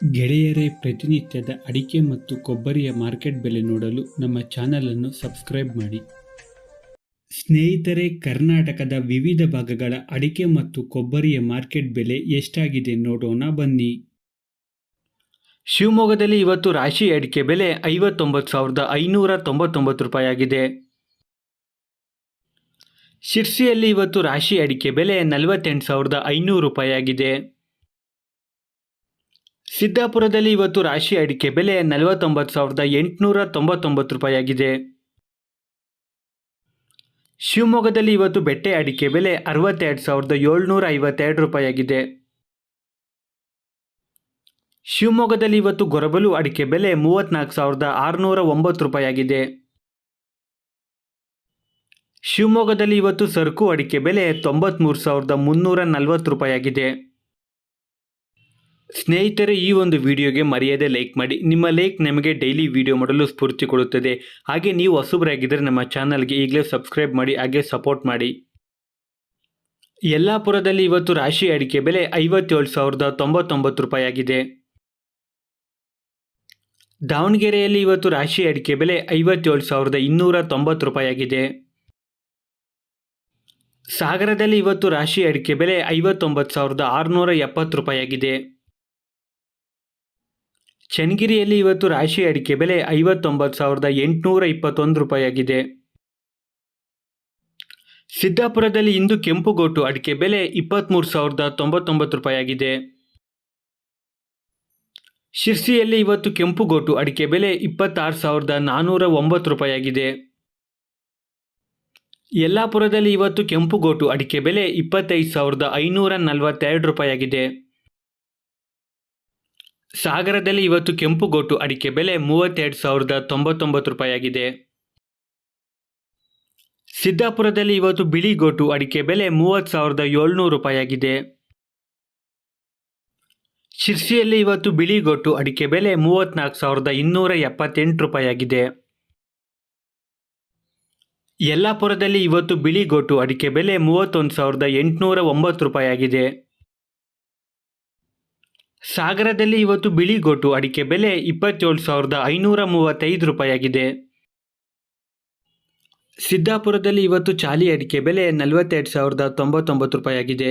ಗೆಳೆಯರೇ, ಪ್ರತಿನಿತ್ಯದ ಅಡಿಕೆ ಮತ್ತು ಕೊಬ್ಬರಿಯ ಮಾರ್ಕೆಟ್ ಬೆಲೆ ನೋಡಲು ನಮ್ಮ ಚಾನಲನ್ನು ಸಬ್ಸ್ಕ್ರೈಬ್ ಮಾಡಿ. ಸ್ನೇಹಿತರೆ, ಕರ್ನಾಟಕದ ವಿವಿಧ ಭಾಗಗಳ ಅಡಿಕೆ ಮತ್ತು ಕೊಬ್ಬರಿಯ ಮಾರ್ಕೆಟ್ ಬೆಲೆ ಎಷ್ಟಾಗಿದೆ ನೋಡೋಣ ಬನ್ನಿ. ಶಿವಮೊಗ್ಗದಲ್ಲಿ ಇವತ್ತು ರಾಶಿ ಅಡಿಕೆ ಬೆಲೆ ಐವತ್ತೊಂಬತ್ತು ಸಾವಿರದ ಐನೂರ ತೊಂಬತ್ತೊಂಬತ್ತು ರೂಪಾಯಿ ಆಗಿದೆ ಶಿರ್ಸಿಯಲ್ಲಿ ಇವತ್ತು ರಾಶಿ ಅಡಿಕೆ ಬೆಲೆ ನಲವತ್ತೆಂಟು ಸಾವಿರದ ಐನೂರು ರೂಪಾಯಿ ಆಗಿದೆ ಸಿದ್ದಾಪುರದಲ್ಲಿ ಇವತ್ತು ರಾಶಿ ಅಡಿಕೆ ಬೆಲೆ ನಲವತ್ತೊಂಬತ್ತು ಸಾವಿರದ ಎಂಟುನೂರ ತೊಂಬತ್ತೊಂಬತ್ತು ರೂಪಾಯಿಯಾಗಿದೆ. ಶಿವಮೊಗ್ಗದಲ್ಲಿ ಇವತ್ತು ಬೆಟ್ಟೆ ಅಡಿಕೆ ಬೆಲೆ ಅರವತ್ತೆರಡು ಸಾವಿರದ ಏಳ್ನೂರ ಐವತ್ತೆರಡು ರೂಪಾಯಿಯಾಗಿದೆ. ಶಿವಮೊಗ್ಗದಲ್ಲಿ ಇವತ್ತು ಗೊರಬಲು ಅಡಿಕೆ ಬೆಲೆ ಮೂವತ್ನಾಲ್ಕು ಸಾವಿರದ ಆರುನೂರ ಒಂಬತ್ತು ರೂಪಾಯಿಯಾಗಿದೆ. ಶಿವಮೊಗ್ಗದಲ್ಲಿ ಇವತ್ತು ಸರಕು ಅಡಿಕೆ ಬೆಲೆ ತೊಂಬತ್ಮೂರು ಸಾವಿರದ ಮುನ್ನೂರ ನಲವತ್ತು ರೂಪಾಯಿ ಆಗಿದೆ ಸ್ನೇಹಿತರೆ, ಈ ಒಂದು ವಿಡಿಯೋಗೆ ಮರ್ಯಾದೆ ಲೈಕ್ ಮಾಡಿ. ನಿಮ್ಮ ಲೈಕ್ ನಮಗೆ ಡೈಲಿ ವಿಡಿಯೋ ಮಾಡಲು ಸ್ಫೂರ್ತಿ ಕೊಡುತ್ತದೆ. ಹಾಗೆ ನೀವು ಹೊಸಬರಾಗಿದ್ದರೆ ನಮ್ಮ ಚಾನಲ್ಗೆ ಈಗಲೇ ಸಬ್ಸ್ಕ್ರೈಬ್ ಮಾಡಿ, ಹಾಗೆ ಸಪೋರ್ಟ್ ಮಾಡಿ. ಯಲ್ಲಾಪುರದಲ್ಲಿ ಇವತ್ತು ರಾಶಿ ಅಡಿಕೆ ಬೆಲೆ ಐವತ್ತೇಳು ಸಾವಿರದ ತೊಂಬತ್ತೊಂಬತ್ತು ರೂಪಾಯಿ ಆಗಿದೆ ದಾವಣಗೆರೆಯಲ್ಲಿ ಇವತ್ತು ರಾಶಿ ಅಡಿಕೆ ಬೆಲೆ ಐವತ್ತೇಳು ಸಾವಿರದ ಇನ್ನೂರ ತೊಂಬತ್ತು ರೂಪಾಯಿ ಆಗಿದೆ ಸಾಗರದಲ್ಲಿ ಇವತ್ತು ರಾಶಿ ಅಡಿಕೆ ಬೆಲೆ ಐವತ್ತೊಂಬತ್ತು ಸಾವಿರದ ಆರುನೂರ ಎಪ್ಪತ್ತು ರೂಪಾಯಿ ಆಗಿದೆ ಚನ್ನಗಿರಿಯಲ್ಲಿ ಇವತ್ತು ರಾಶಿ ಅಡಿಕೆ ಬೆಲೆ ಐವತ್ತೊಂಬತ್ತು ಸಾವಿರದ ಎಂಟುನೂರ ಇಪ್ಪತ್ತೊಂದು ರೂಪಾಯಿಯಾಗಿದೆ. ಸಿದ್ದಾಪುರದಲ್ಲಿ ಇಂದು ಕೆಂಪುಗೋಟು ಅಡಿಕೆ ಬೆಲೆ ಇಪ್ಪತ್ತ್ಮೂರು ಸಾವಿರದ ತೊಂಬತ್ತೊಂಬತ್ತು ರೂಪಾಯಿಯಾಗಿದೆ. ಶಿರ್ಸಿಯಲ್ಲಿ ಇವತ್ತು ಕೆಂಪುಗೋಟು ಅಡಿಕೆ ಬೆಲೆ ಇಪ್ಪತ್ತಾರು ಸಾವಿರದ ನಾನ್ನೂರ ಒಂಬತ್ತು ರೂಪಾಯಿಯಾಗಿದೆ. ಯಲ್ಲಾಪುರದಲ್ಲಿ ಇವತ್ತು ಕೆಂಪುಗೋಟು ಅಡಿಕೆ ಬೆಲೆ ಇಪ್ಪತ್ತೈದು ಸಾವಿರದ ಐನೂರ ನಲವತ್ತೆರಡು ರೂಪಾಯಿ ಆಗಿದೆ ಸಾಗರದಲ್ಲಿ ಇವತ್ತು ಕೆಂಪುಗೋಟು ಅಡಿಕೆ ಬೆಲೆ ಮೂವತ್ತೆರಡು ಸಾವಿರದ ತೊಂಬತ್ತೊಂಬತ್ತು ರೂಪಾಯಿಯಾಗಿದೆ. ಸಿದ್ದಾಪುರದಲ್ಲಿ ಇವತ್ತು ಬಿಳಿಗೋಟು ಅಡಿಕೆ ಬೆಲೆ ಮೂವತ್ತು ಸಾವಿರದ ಏಳ್ನೂರು ರೂಪಾಯಿಯಾಗಿದೆ. ಶಿರ್ಸಿಯಲ್ಲಿ ಇವತ್ತು ಬಿಳಿಗೋಟು ಅಡಿಕೆ ಬೆಲೆ ಮೂವತ್ತ್ನಾಲ್ಕು ಸಾವಿರದ ಇನ್ನೂರ ಎಪ್ಪತ್ತೆಂಟು ರೂಪಾಯಿಯಾಗಿದೆ. ಯಲ್ಲಾಪುರದಲ್ಲಿ ಇವತ್ತು ಬಿಳಿಗೋಟು ಅಡಿಕೆ ಬೆಲೆ ಮೂವತ್ತೊಂದು ಸಾವಿರದ ಎಂಟುನೂರ ಒಂಬತ್ತು ರೂಪಾಯಿ ಆಗಿದೆ ಸಾಗರದಲ್ಲಿ ಇವತ್ತು ಬಿಳಿಗೋಟು ಅಡಿಕೆ ಬೆಲೆ ಇಪ್ಪತ್ತೇಳು ಸಾವಿರದ ಐನೂರ ಮೂವತ್ತೈದು ರೂಪಾಯಿಯಾಗಿದೆ. ಸಿದ್ದಾಪುರದಲ್ಲಿ ಇವತ್ತು ಚಾಲಿ ಅಡಿಕೆ ಬೆಲೆ ನಲವತ್ತೆರಡು ಸಾವಿರದ ತೊಂಬತ್ತೊಂಬತ್ತು ರೂಪಾಯಿಯಾಗಿದೆ.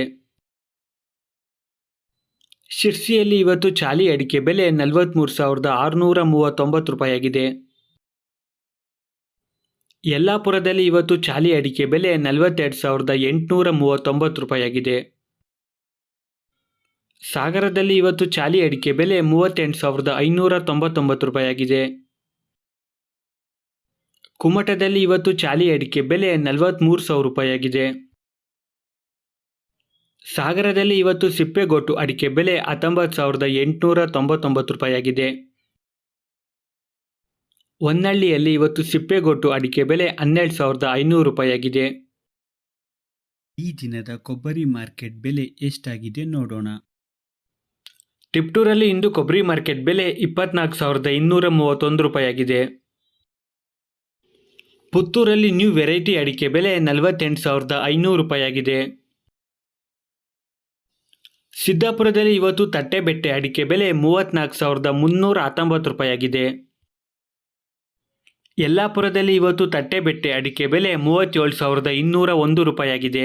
ಶಿರ್ಸಿಯಲ್ಲಿ ಇವತ್ತು ಚಾಲಿ ಅಡಿಕೆ ಬೆಲೆ ನಲವತ್ತ್ಮೂರು ಸಾವಿರದ ಆರುನೂರ ಮೂವತ್ತೊಂಬತ್ತು ರೂಪಾಯಿಯಾಗಿದೆ. ಯಲ್ಲಾಪುರದಲ್ಲಿ ಇವತ್ತು ಚಾಲಿ ಅಡಿಕೆ ಬೆಲೆ ನಲವತ್ತೆರಡು ಸಾವಿರದ ಎಂಟುನೂರ ಮೂವತ್ತೊಂಬತ್ತು ರೂಪಾಯಿ ಆಗಿದೆ ಸಾಗರದಲ್ಲಿ ಇವತ್ತು ಚಾಲಿ ಅಡಿಕೆ ಬೆಲೆ ಮೂವತ್ತೆಂಟು ಸಾವಿರದ ಐನೂರ ತೊಂಬತ್ತೊಂಬತ್ತು ರೂಪಾಯಿ ಆಗಿದೆ ಕುಮಟದಲ್ಲಿ ಇವತ್ತು ಚಾಲಿ ಅಡಿಕೆ ಬೆಲೆ ನಲವತ್ತ್ಮೂರು ಸಾವಿರ ರೂಪಾಯಿ ಆಗಿದೆ ಸಾಗರದಲ್ಲಿ ಇವತ್ತು ಸಿಪ್ಪೆಗೊಟ್ಟು ಅಡಿಕೆ ಬೆಲೆ ಹತ್ತೊಂಬತ್ತು ಸಾವಿರದ ಎಂಟುನೂರ ತೊಂಬತ್ತೊಂಬತ್ತು ರೂಪಾಯಿ ಆಗಿದೆ ಹೊನ್ನಳ್ಳಿಯಲ್ಲಿ ಇವತ್ತು ಸಿಪ್ಪೆಗೊಟ್ಟು ಅಡಿಕೆ ಬೆಲೆ ಹನ್ನೆರಡು ಸಾವಿರದ ಐನೂರು ರೂಪಾಯಿ ಆಗಿದೆ ಈ ದಿನದ ಕೊಬ್ಬರಿ ಮಾರ್ಕೆಟ್ ಬೆಲೆ ಎಷ್ಟಾಗಿದೆ ನೋಡೋಣ. ಟಿಪ್ಟೂರಲ್ಲಿ ಇಂದು ಕೊಬ್ಬರಿ ಮಾರ್ಕೆಟ್ ಬೆಲೆ ಇಪ್ಪತ್ನಾಲ್ಕು ಸಾವಿರದ ಇನ್ನೂರ ಮೂವತ್ತೊಂದು ರೂಪಾಯಿಯಾಗಿದೆ. ಪುತ್ತೂರಲ್ಲಿ ನ್ಯೂ ವೆರೈಟಿ ಅಡಿಕೆ ಬೆಲೆ ನಲವತ್ತೆಂಟು ಸಾವಿರದ ಐನೂರು ರೂಪಾಯಿಯಾಗಿದೆ. ಸಿದ್ದಾಪುರದಲ್ಲಿ ಇವತ್ತು ತಟ್ಟೆಬೆಟ್ಟೆ ಅಡಿಕೆ ಬೆಲೆ ಮೂವತ್ತ್ನಾಲ್ಕು ಸಾವಿರದ ಮುನ್ನೂರ ಹತ್ತೊಂಬತ್ತು ರೂಪಾಯಿಯಾಗಿದೆ. ಯಲ್ಲಾಪುರದಲ್ಲಿ ಇವತ್ತು ತಟ್ಟೆಬೆಟ್ಟೆ ಅಡಿಕೆ ಬೆಲೆ ಮೂವತ್ತೇಳು ಸಾವಿರದ ಇನ್ನೂರ ಒಂದು ರೂಪಾಯಿ ಆಗಿದೆ